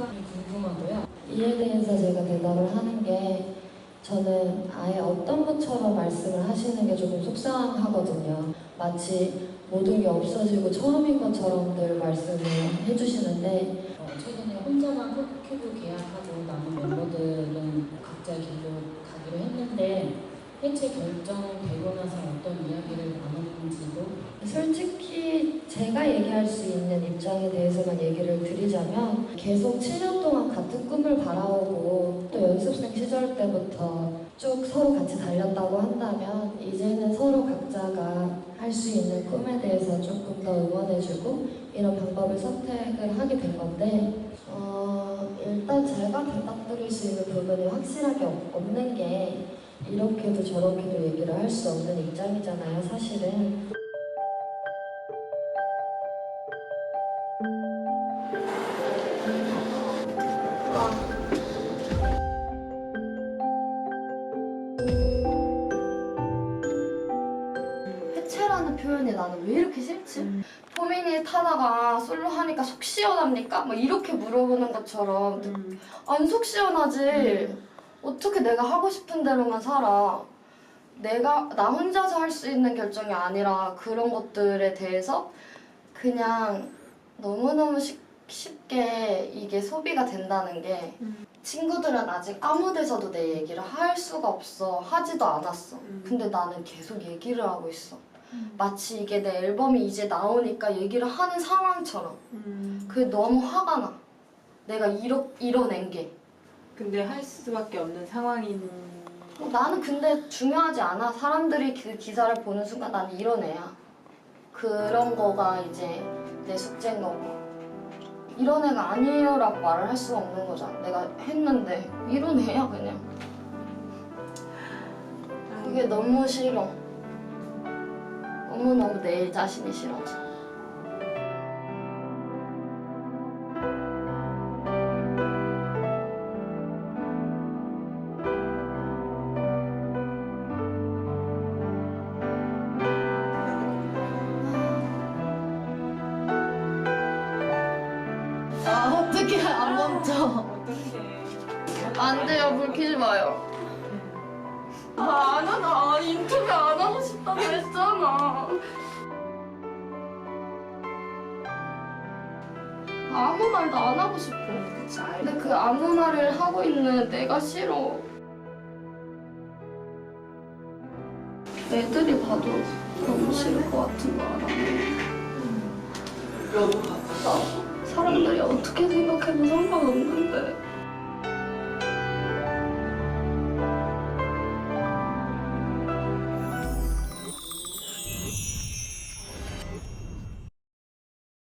생각이 궁금하고요. 이에 대해서 제가 대답을 하는 게 저는 아예 어떤 것처럼 말씀을 하시는 게 조금 속상하거든요. 마치 모든 게 없어지고 처음인 것처럼 늘 말씀을 해주시는데 어, 최근에 혼자만 큐브 계약하고 남은 멤버들은 각자 길로 가기로 했는데 해체 결정되고 나서 어떤 이야기를 나누는지도 솔직히 제가 얘기할 수 있는 입장에 대해서만 얘기를 드리자면 계속 7년 동안 같은 꿈을 바라오고 또 연습생 시절 때부터 쭉 서로 같이 달렸다고 한다면 이제는 서로 각자가 할 수 있는 꿈에 대해서 조금 더 응원해주고 이런 방법을 선택을 하게 된 건데 어, 일단 제가 대답드릴 수 있는 부분이 확실하게 없- 없는 게 이렇게도 저렇게도 얘기를 할 수 없는 입장이잖아요 사실은 해체라는 표현이 나는 왜 이렇게 싫지? 포미니 타다가 솔로 하니까 속 시원합니까? 뭐 이렇게 물어보는 것처럼 안 속 시원하지. 어떻게 내가 하고 싶은 대로만 살아. 내가 나 혼자서 할 수 있는 결정이 아니라 그런 것들에 대해서 그냥 너무너무 쉽, 쉽게 이게 소비가 된다는 게 친구들은 아직 아무 데서도 내 얘기를 할 수가 없어. 하지도 않았어. 근데 나는 계속 얘기를 하고 있어. 마치 이게 내 앨범이 이제 나오니까 얘기를 하는 상황처럼. 그게 너무 화가 나. 내가 이뤄, 이뤄낸 게. 근데 할 수밖에 없는 상황인 어, 나는 근데 중요하지 않아. 사람들이 그 기사를 보는 순간 나는 이런 애야. 그런 거가 이제 내 숙제인 거고. 이런 애가 아니에요 라고 말을 할 수가 없는 거잖아. 내가 했는데 이런 애야 그냥. 그게 너무 싫어. 너무너무 내 자신이 싫어. 아, 어떻게 안 멈춰. 안 돼요, 불 켜지 마요. 아, 안 하나. 아, 인터뷰 안 하고 싶다고 했잖아. 아무 말도 안 하고 싶어. 근데 그 아무 말을 하고 있는 내가 싫어. 애들이 봐도 너무 싫을 것 같은 거 알아. 너무 나 사람들이 어떻게 생각해도 상관없는데